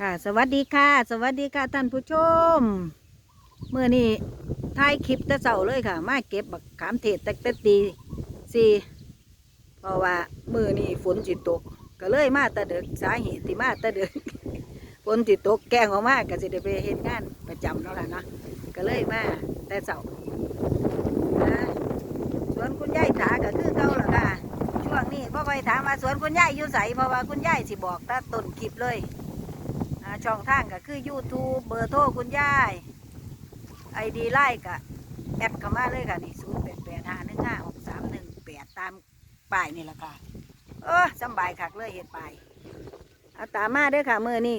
ค่ะ สวัสดีค่ะ สวัสดีค่ะท่านผู้ชมเมื่อนี้ถ่ายคลิปต่เสาเลยค่ะ มาเก็บบักขามเทศตั้งแต่ตีสี่เพราะว่ามือนี้ฝนจิตก ก็เลยมาตะเดึกสาเหตุที่มาตะเดึกฝนจิตกแกงออกมาก็สิได้ไปเห็นงานประจำแล้วล่ะเนาะก็เลยมาแต่เสานะสวนคุณยายถาก็คือเก่าละค่ะช่วงนี้พ่อไปถามมาสวนคุณยายอยู่ใสเพราะว่าคุณยายสิบอกตาต้นคลิปเลย ช่องทางก็คือ YouTube เบอร์โทรคุณยายไอดีไลน์ก็แอดเข้ามาเลยค่ะนี่ศูนย์แปดแปดห้าหนึ่งห้าหกสามหนึ่งแปดตามป้ายนี่แหละค่ะเออสำบายคักเลยเห็นป้ายเอาตามมาเด้อค่ะมือนี่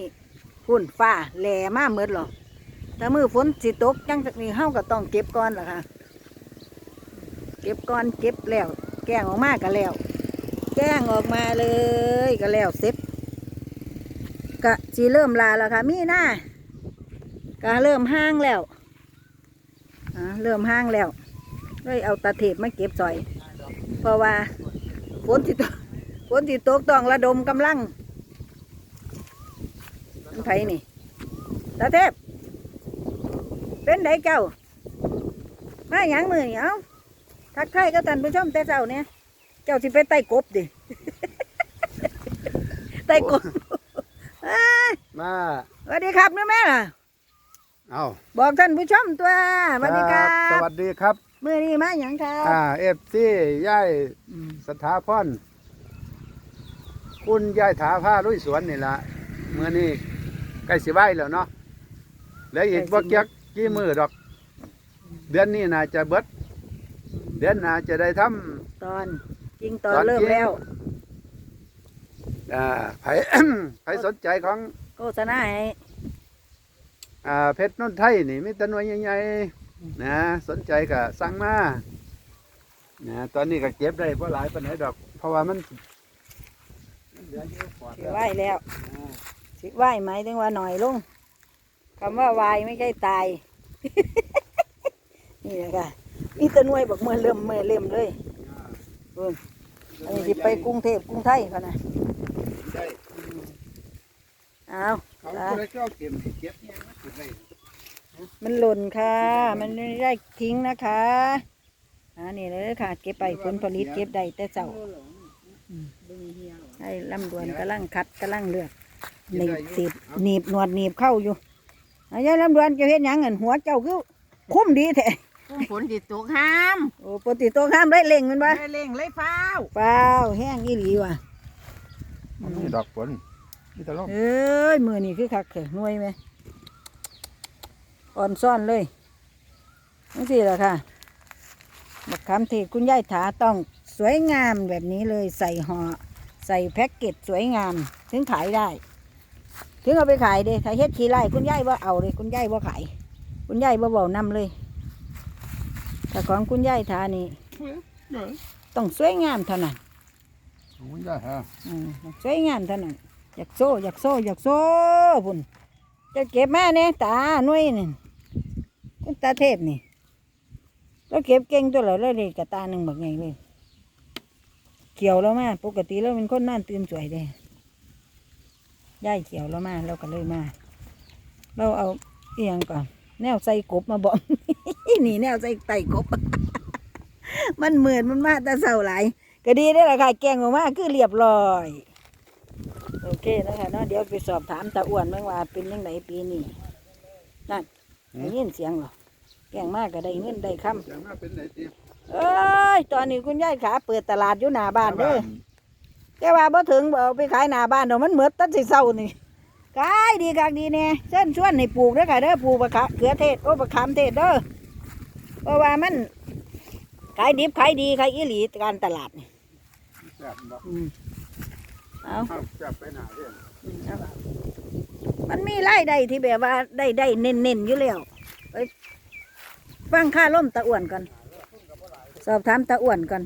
หุ่นฟ้าแหล่มาเมืดหรอแต่มือฝนสิตกจังจากนี้เฮาก็ต้องเก็บก่อนล่ะค่ะ เก็บก่อนเก็บแล้ว แกงออกมาก็แล้ว แกงออกมาเลยก็แล้วเสร็จ ก็สีเริ่มลาแล้วค่ะ มีหน้าก็เริ่มห้างแล้วเริ่มห้างแล้วเลยเอาตะเทบมาเก็บซอย เพราะว่าฝนที่ตกฝนที่ตกต้องระดมกำลังมันไผนี่ตะเทบเป็นไดเจ้ามาหยังมือเอาทักทายก็ท่านผู้ชมแต่เจ้าเนี่ยเจ้าสิไปไต่กบดิไต่กบ มาสวัสดีครับแม่แม่ล่ะเอาบอกท่านผู้ชมตัวสวัสดีครัสบวัสดีครับมื่อนี้มาอย่างครับอ่าเอฟซีย่ายสถาพรคุณย่ายถาผ้าลุยสวนนี่ละเมื่อนี้ใกล้สิไหวแล้วเนาะเหลืออีกบ่เกียกกี่มือดอก เดือนนี้น่าจะเบิด เดือนหน้าจะได้ทำตอนจริงตอนตอนเริ่มจริงแล้วอ่าไผไผสนใจของ โฆษณาให้อ่าเพชรนนทไทยนี่มีแตหน่วยใหญ่ๆนะสนใจก็สั่งมานะตอนนี้ก็เก็บได้เพราะหลายปานไหนดอก เพราะว่ามันมันเหลืออยู่ปอดสิแล้วไหวแล้วอ่าสิไหวไหมายถึงว่าหน่อยลงคำว่าวายไม่ใช่ตาย นี่แหละค่ะมีแตะนวยบอกเมื่อเริ่มเมื่อเริ่มเลยเบิ่งอันนี้สิไปกรุงเทพกรุงไทยเขานะได้ เอาเขาจะได้เจ้าเก็บเก็บเนี่ยมันสิได้มันหล่นค่ะ มันไม่ได้ทิ้งนะคะอ่านี่เลยค่ะ เก็บไปผลผลิตเก็บได้แต่เจ้าให้ลำดวนกำลังคัดกำลังเลือกหนีบติดหนีบหนวดหนีบเข้าอยู่อายายลำดวนเจะเห็นยังเงินหัวเจ้าคือคุ้มดีแท้กุ้งฝนติดตกห้ามโอ้ปกติตัวข้ามได้เล่งแมันบ่ได้เร่งเลยฟ้าวเปล่าแห้งอีหลีว่ะมันมีดอกผล มีแตลกเอ้ยมือนี่คือคักเถอะหน่วยไหมอ่อนซ่อนเลยนี่สิล่ะค่ะบักคำที่คุณยายถาต้องสวยงามแบบนี้เลยใส่ห่อใส่แพ็กเกจสวยงาม ถึงขายได้ ถึงเอาไปขายเด้ถ้าเฮ็ดขี้ไร่คุณยายว่าเอาเลยคุณยายว่าขายคุณยายว่าเบานำเลย แต่ของคุณยายถานี่ต้องสวยงามเท่านั้นของคุณย่าฮะอืมสวยงามเท่านั้น อยากโซ่อยากโซ่อยากโซ่พุ่นจะเก็บมาเนี่ยตาหนุ่ยนี่คุณตาเทพนี่เราเก็บเก่งตัวเราเลยเลยกับตาหนึ่งแบบไงเลยเขียวแล้วมาปกติเราเป็นคนน่านตื่นสวยเด้ย่ายเขียวแล้วมาเราก็เลยมา เราเอาเอียงก่อน แนวใส่กบมาบอกนี่แนวใส่ไต่กบ มันเหมือนมันมาแต่เสาหลายก็ดีได้ละค่ะแกงออกมาคือเรียบร้อย โอเคนะคะเนาะเดี๋ยวไปสอบถามตาอ้วนเมื่อว่าเป็นยังไงปีนี้นั่นได้ยินเสียงเหรอแกงมากก็ได้เงินได้คอย่างมาเป็นไหนตีำเอ้ย ตอนนี้คุณยายขาเปิดตลาดอยู่หน้าบ้านเด้อแต่ว่าบ่ถึงบ่เอาไปขายหน้าบ้านเดี๋ยวมันเหมือดตั้งสิเศร้านี่ขายดีกักดีแน่เชิญชวนให้ปลูกเด้อค่ะเด้อปลูกมะขามเขือเทศโอ้มะขามเทศเด้อเพราะว่ามันขายดิบขายดีขายอีหลีการตลาดนี่จับบ่อืม เอาเอาจับไปหนาเรื่องมันมีรายได้ที่แบบว่าได้ได้เน้นๆอยู่แล้วไปฟังค่าล่มตาอ้วนก่อนสอบถามตาอ้วนก่อน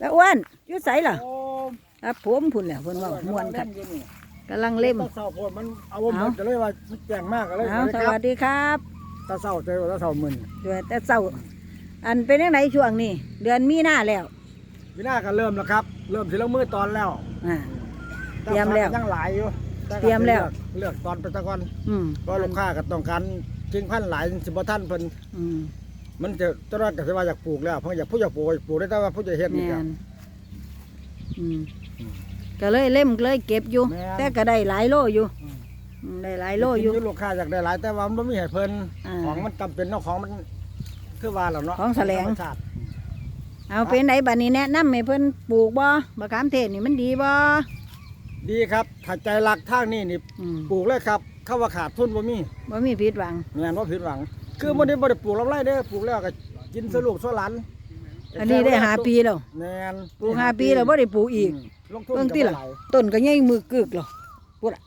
ตาอ้วนอยุ่ใสล่ะครับผมพุ่นแหละพุ่นเว่ามวนกันกำลังเล่มตาเศร้าพวกมันเอาว่ามันจะเลยว่ามันแจ้งมากก็เลยเอาสครัวับสดีครับตาเศร้าใจว่าตาเศร้ามึนด้วยแต่เศร้าอันเป็นยังไงช่วงนี้เดือนมีหน้าแล้ว วินาก็เริ่มแล้วครับ เริ่มสิลงมือตอนแล้วอ่าตเตรียมแล้วยังหลายอยู่ต่ก็เตรียมแล้ว เลือกตอนไปตะกอนอืมเพราะลูกค้าก็ต้องการทิ้งพันธุ์หลายสิบ่ท่านเพิ่นอืมมันจะเจ้าหน้าก็สิว่าอยากปลูกแล้วเพิ่นอยากผู้อยากปลูกก็ปลูกได้แต่ว่าผู้จะเฮ็ดนี่แม่ก็นอืมก็เลยเล่มเลยเก็บอยู่ แม่นแต่ก็ได้หลายโลอยู่อืม อืมได้หลายโลอยู่ ลูกค้าอยากได้หลายแต่ว่ามันบ่มีให้เพิ่นอ่าของมันจำเป็นเนาะของมันคือว่าแล้วเนาะของแสลง ธรรมชาติ เอาเป็นไหนบัดนี้แนะนำให้เพิ่นปลูกบ่มะขามเทศนี่มันดีบ่ดีครับถ้าใจรักทางนี้นี่อืมปลูกเลยครับเข้าว่าขาดทุนบ่มีบ่มีผิดหวัง แม่นว่าผิดหวัง คือบ่ได้บ่ได้ปลูกลำไรเด้อปลูกแล้วก็กินสรุปสหลานอันนี้ได้หาปีแล้วแม่นปลูกห้าปีแล้วบ่ได้ปลูกอีก มลงทุนเบิ่งติล่ะก็บ่หลายต้นก็ใหญ่มือกึกหรอพูดอะ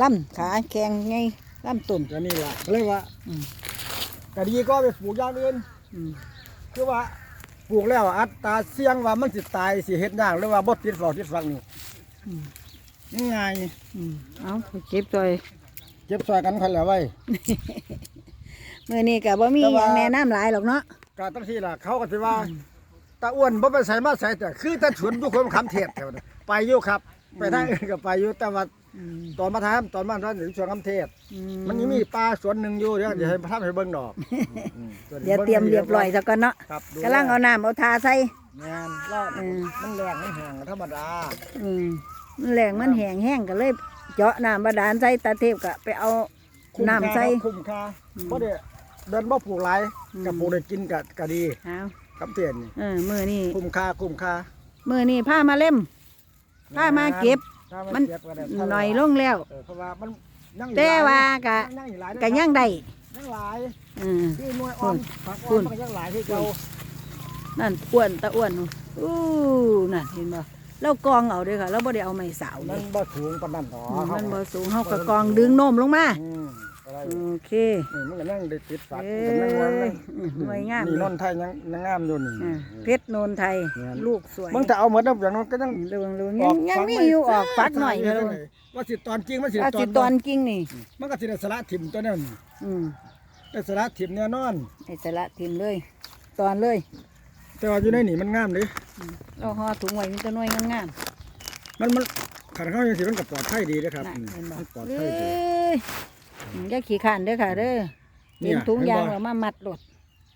ลำขาแข็งใหญ่ลำต้น ก็นี่ล่ะก็เลยว่าอืม ก็ดีก็ไปปลูกอย่างอื่น อืมคือว่า ปลูกแล้วอัตราเสี่ยงว่ามันสิตายสิเฮ็ดยากหรือว่าบ่ติดฝอติดฟังนี่อืมง่ายอืมเอาไปเก็บจอยเก็บซอยกันคันแล้วไว้ มื้อนี้ก็บ่มีหแต่ยัว่างแนะนำหลายหรอกเนาะก็ตั้งที่ล่ะเขาก็สิว่าตาอ้วนบ่ไปใส่มาใส่แต่คือตาฉุนทุกคนคำเทศแต่ว่าไปอยู่ครับ ไปทางอื่นก็ไปอยู่แต่ว่าอืม ตอนมาทำตอนมาทำถึงช่วงคำเทศอืมันยังมีปลาสวนหนึ่งอยู่เดี๋ยวเดี๋ยวให้ทำให้เบิ่งดอกอืมเดี๋ยวเตรียมเรียบร้อยซะก่อนเนาะครับดูกำลังเอาน้ำเอาทาใส่งานรอดอืมมันแรงมันแห้งธรรมดาอืมมันแรงมันแห้งแห้งก็เลย เจาะน้ำบาดาลใส่ตาเทพก็ไปเอาคุ้มน้ำใส่ค่าคุ้มค่าอืมเพราะเดี๋ยวเดินบ่ปลูกหลายอืมกับปลูกได้กินกับก็ดีเอาคำเทศนี่เออมื้อนี้คุ้มค่าคุ้มค่ามื้อนี้พามาเล่มพามาเก็บ ถ้ามันเก็บก็ได้หน่อยลงแล้ว เออเพราะว่ามันยังอยู่แต่หลยว่าก็ยังอยู่หลายก็ยังได้ยังหลายอืม ที่หน่วยอ่อนผักคุอ่อนณมันก็ยังหลายที่เก่า นั่นอ้วนตาอ้วนนู่นอู้นั่นเห็นบ่เรากองเอาเด้อค่ะเราบ่ได้เอาไม้สาวเลมันยบ่สูงปานนั้นหรออืมเขามันบ่สูงเฮาก็กองดึงโน้มลงมา อืมอะไร โอเคนี่มันก็นั่งได้ติดฝักเอ้มันก็นั่งไว้ยอืมหน่วยงามนี่เลยนนไทยยังยังงามอยู่นี่อ่าเพชรโนนไทยเนี่ยลูกสวยมันจะเอาหมดแล้วอย่างนั้นก็ยังเรื่องเรื่องยังยังมีอยู่ออกฟักหน่อยเลเด้อว่าสิตอนจริงมันสิอาสิตอนกิ่งนี่ มันก็สิได้สละถิ่มตัวนั้นอืมได้สละถิ่มแน่นอนไอ้สละทิมเลย ตอนเลย แต่ว่าอยู่ในนี่มันงามเลยเราห่อถุงไว้มีแต่หน่วยงามมันมันขันเข้าอย่างสิมันก็ปลอดภัยดีนะครับๆน่ะอืมเห็นบ่มันปลอดเอ้ภัยดีย อืมอย่าขี้ข้านเด้อค่ะเด้อเนี่เห็ยนถุงยางเห็นบ่แล้วมามัดรถ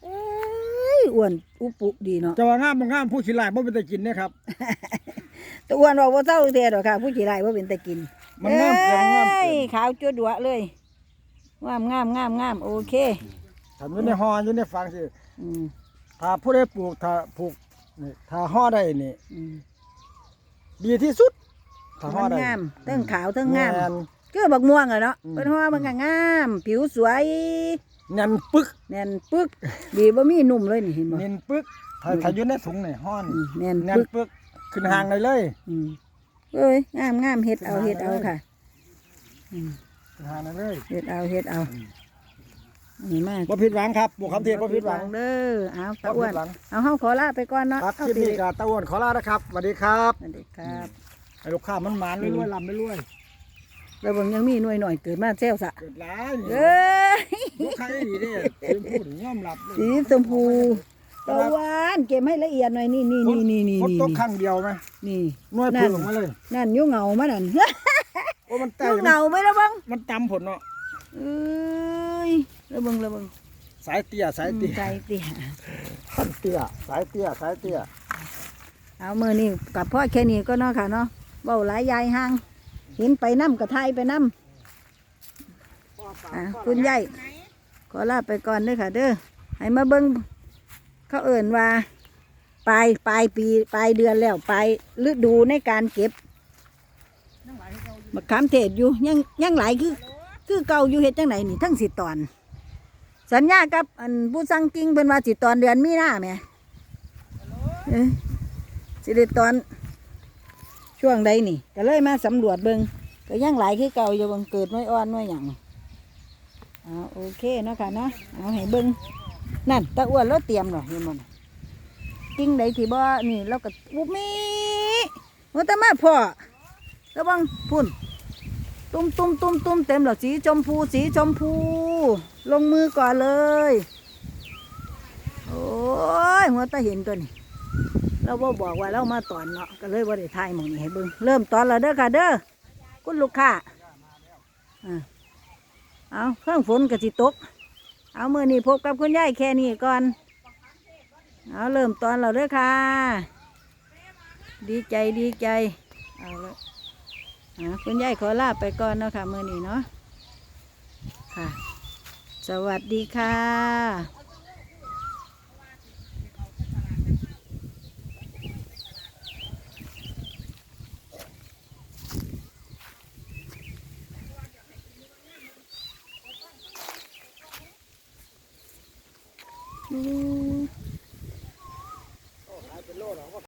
เอ้ยอ้วนอุปุดีเนาะ จะว่างามบ่งามผู้ขี้ลายบ่เป็นตะกินเนะครับ แตัวอ้วนบอกว่าเจ้าเทียดอกค่ะ ผู้ขี่ไร่ว่าเป็นแต่กินมันงามเกินงามอ้เกิยนขาวจั่วดัวเลยงามงามงามงามโอเคทำอยู่ในห่ออยู่ในฟางสิอืมถ้าผู้ใดปลูกถ้าปลูกนี่ถ้าห่อได้นี่ อืมดีที่สุดถ้าห่อมันได้งามเทั้งขาวเทั้งงามแน คือบักม่วงอะเนาะอืม เป็นห่อมันก็งาม ผิวสวยแน่นปึกแน่นปึกดีบ่มีนุ่มเลยนี่เห็นบ่เน้นปึกถ้าอืมถ้าอยู่ในถุงนี่ห่อนอืมแน่นแน่นปึกปึกขึ้นหางได้เลย อืมเอ้ยงามงามเฮ็ดเอาเฮ็ดเอาค่ะอืมขึ้นหางได้เลยเฮ็ดเอาเฮ็ดเอานี่มากบ่ผิดหวังครับปลูกคำเทศบ่ผิดหวังเด้อเอาตะบ่อ้วผินดหวังเอาเฮาขอลาไปก่อนเนาะครับเอาคลิปสินี้ก็ตะอ้วนขอลานะครับสวัสดีครับ สวัสดีครับ ให้ลูกค้ามันหมานรวยๆลำรวย แล้วเบิ่งยังมีหน่วยหน่อยเกิดมาแซวซะๆเกิดหลายนี่เอ้ยลูกค้าดีเด้เพิ่นพูดยอมรับเลยสีชมพูตะวันเก็บให้ละเอียดหน่อยนี่นี่นี่นี่นี่ฝนนี่ตกครั้งเดียวไหมนี่หน่วยนั่พึ่นงออกมาเลยนั่นอยุ่เหงามานั่นโอ้มันไต่ยุ่เหงาไหมล่ะเบังมันตำผลเนาะเอ้ยแล้วเบิ่งแล้วเบิ่งสายเตี้ยสายเตี้ยใจเตี้ยขั้นเตี้ยสายเตี้ยสายเตี้ยเอามือนี่กับพ่อแค่นี้ก็เนาะค่ะเนาะเบาหลายยายห่าง เห็นไปน้ำกระทายไปน้ำอะคุณยายขอลาไปก่อนเด้อค่ะ เด้อให้มาเบิ่งเขาเอิ่นว่าปลายปลายปีปลายเดือนแล้วปลายฤดูในการเก็บมะขามเทศอยู่ยังยังหลายคือ คือเก่าอยู่เฮ็ดจังไหนนี่ทั้งสิตอน สัญญากับอันผู้สั่งกิ่งเป็นว่าสิตอนเดือนมีหน้าแหม่เอ้ยสิได้ตอน ช่วงใดนี่ ก็เลยมาสำรวจเบิงก็ยังหลายคือเก่าอยู่บิงเกิดน้อยอ่อนน้อยหยังเอาโอเคเนาะค่ะเนาะเอาให้เบิงนั่นตะอ้วนเราเตรียมหรอเห็นมันกิ่งใดที่บ่นี่เราก็ปุ๊บมีว่าแต่มาพ่อแล้วบังพุ่นตุ้มตุ้มตุ้มตุ้มเต็มหรอสีชมพูสีชมพู ลงมือก่อนเลย โอ้ยหัวตาเห็นตัวนี้ เราบ่บอกว่าเรามาตอนเนาะก็เลยบ่ได้ทายหมองนี้ให้เบิ่งเริ่มตอนแล้วเด้อค่ะเด้อคุณลูกค้าเอาเครื่องฝนกระสิตก เอามือนี้พบกับคุณยายแค่นี้ก่อน เอาเริ่มตอนเราเด้อค่ะ ดีใจดีใจ เอาลยอ่าคุณยายขอลาไปก่อนเนาะค่ะมือนี้เนาะค่ะ สวัสดีค่ะ